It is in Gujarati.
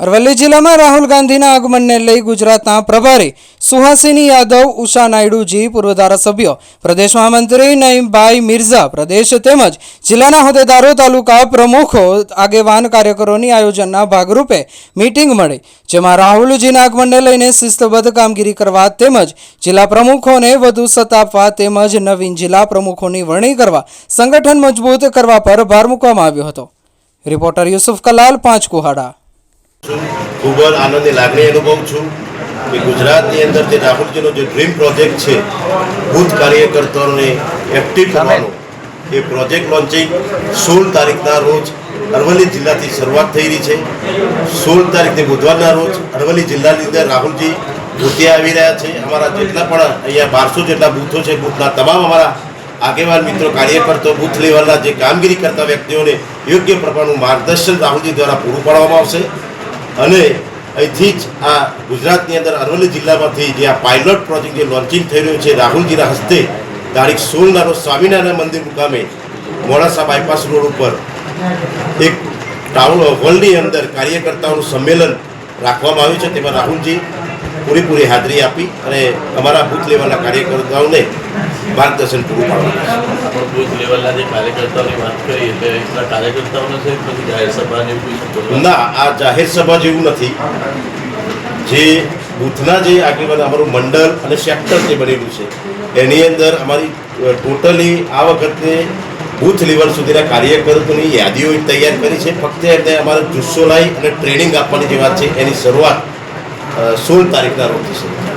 અરવલ્લી જિલ્લામાં રાહુલ ગાંધીના આગમનને લઈ ગુજરાતના પ્રભારી સુહાસિની યાદવ, ઉષા નાયડુજી, પૂર્વ ધારાસભ્યો પ્રદેશ મહામંત્રી નઈમભાઈ મિર્ઝા, પ્રદેશ તેમજ જિલ્લાના હોદ્દેદારો, તાલુકા પ્રમુખો, આગેવાન કાર્યકરોની આયોજનના ભાગરૂપે મીટિંગ મળી, જેમાં રાહુલજીના આગમનને લઈને શિસ્તબદ્ધ કામગીરી કરવા તેમજ જિલ્લા પ્રમુખોને વધુ સત્તા આપવા તેમજ નવીન જિલ્લા પ્રમુખોની વરણી કરવા સંગઠન મજબૂત કરવા પર ભાર મૂકવામાં આવ્યો હતો. રિપોર્ટર યુસુફ કલાલ, પાંચ કુહાડા. છું. ખૂબ જ આનંદની લાગણી અનુભવું છું કે ગુજરાતની અંદર જે રાહુલજીનો જે ડ્રીમ પ્રોજેક્ટ છે બુથ કાર્યકર્તાઓને એક્ટિવ કરવાનો. એ પ્રોજેક્ટ લોન્ચિંગ સોળ તારીખના રોજ અરવલ્લી જિલ્લાથી શરૂઆત થઈ રહી છે. સોળ તારીખથી બુધવારના રોજ અરવલ્લી જિલ્લાની અંદર રાહુલજી બુથે આવી રહ્યા છે. અમારા જેટલા પણ અહીંયા બારસો જેટલા બૂથો છે બૂથના તમામ અમારા આગેવાન મિત્રો કાર્યકર્તાઓ બૂથ લેવલના જે કામગીરી કરતા વ્યક્તિઓને યોગ્ય પ્રમાણનું માર્ગદર્શન રાહુલજી દ્વારા પૂરું પાડવામાં આવશે. અને અહીંથી જ આ ગુજરાતની અંદર અરવલ્લી જિલ્લામાંથી જે આ પાયલોટ પ્રોજેક્ટ જે લોન્ચિંગ થઈ રહ્યું છે રાહુલજીના હસ્તે, તારીખ સોળના સ્વામિનારાયણ મંદિર મુકામે મોડાસા બાયપાસ રોડ ઉપર એક ટાઉન હોલની અંદર કાર્યકર્તાઓનું સંમેલન રાખવામાં આવ્યું છે. તેમાં રાહુલજી પૂરેપૂરી હાજરી આપી અને અમારા બુથ લેવલના કાર્યકર્તાઓને માર્ગદર્શન પૂરું પાડવાનું બુથ લેવલના જે કાર્યકર્તાઓની વાત કરીએ તો છે પછી જાહેર ના આ જાહેર સભા જેવું નથી. જે બુથના જે આગેવાન અમારું મંડળ અને સેક્ટર જે બનેલું છે એની અંદર અમારી ટોટલી આ વખતે બુથ લેવલ સુધીના કાર્યકર્તાઓની યાદીઓ તૈયાર કરી છે. ફક્ત એમને અમારે જુસ્સો લાવી અને ટ્રેનિંગ આપવાની જે વાત છે એની શરૂઆત સોળ તારીખના રોજ થશે.